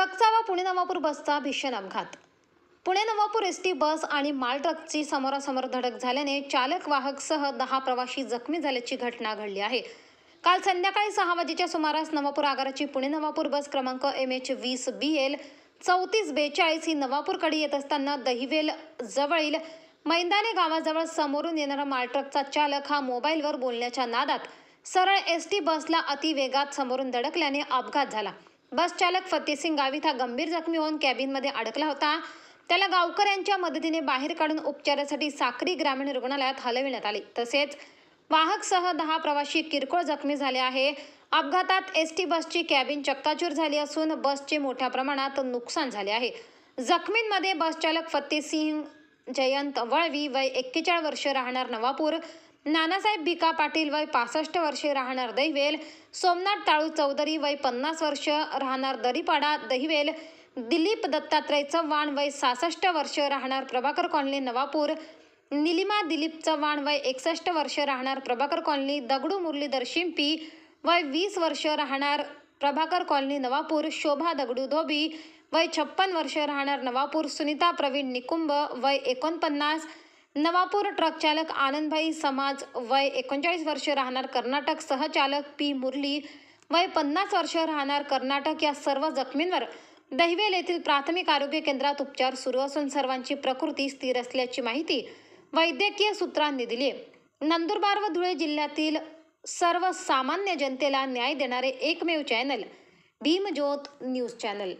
नवापूर बसचा भीषण अपघात. Pune Navapur S T bus आणि माल ट्रकची समोरासमोर धडक झाल्याने चालक वाहकसह दहा प्रवाशी जखमी झाल्याची घटना घडली आहे. काल संध्याकाळी सहा वाजेच्या सुमारास नवापूर आगाराची पुणे नवापूर बस क्रमांक एम एच वीस बी एल चौतीस बेचाळीस ही नवापूरकडे येत असताना दहिवेल जवळील मैदाने गावाजवळ समोरून येणारा मालट्रकचा चालक हा मोबाईलवर बोलण्याच्या नादात सरळ एस टी बसला अतिवेगात समोरून धडकल्याने अपघात झाला. बस चालक फतेसिंग गावित हा गंभीर जखमी होऊन कॅबिनमध्ये अडकला होता. त्याला गावकऱ्यांच्या मदतीने बाहेर काढून उपचारासाठी साक्री ग्रामीण रुग्णालयात हलविण्यात आले. तसेच वाहकसह दहा प्रवासी किरकोळ जखमी झाले आहे. अपघातात एस टी बसची कॅबिन चक्काचूर झाली असून बसचे मोठ्या प्रमाणात नुकसान झाले आहे. जखमींमध्ये बसचालक फतेहसिंग फतेसिंग जयंत वळवी वय एक्केचाळीस वर्ष राहणार नवापूर. नानासाहेब भिका पाटील वय पासष्ट वर्षे राहणार दहिवेल. सोमनाथ टाळू चौधरी वय पन्नास वर्ष राहणार दरीपाडा दहिवेल. दिलीप दत्तात्रय चव्हाण वय सहासष्ट वर्ष राहणार प्रभाकर कॉलनी नवापूर. निलिमा दिलीप चव्हाण वय एकसष्ट वर्ष राहणार प्रभाकर कॉलनी दगडू मुरलीधर शिंपी. वय वीस वर्ष राहणार प्रभाकर कॉलनी नवापूर शोभा दगडू धोबी. वय छप्पन वर्ष राहणार नवापूर सुनीता प्रवीण निकुंभ. वय एकोणपन्नास. नवापूर ट्रक चालक आनंदभाई समाज वय एकोणचाळीस वर्ष राहणार कर्नाटक. सहचालक पी मुरली वय पन्नास वर्ष राहणार कर्नाटक. या सर्व जखमींवर दहिवेल येथील प्राथमिक आरोग्य केंद्रात उपचार सुरू असून सर्वांची प्रकृती स्थिर असल्याची माहिती वैद्यकीय सूत्रांनी दिली नंदुरबार व धुळे जिल्ह्यातील सर्वसामान्य जनतेला न्याय देणारे एकमेव चॅनल भीमज्योत न्यूज चॅनल.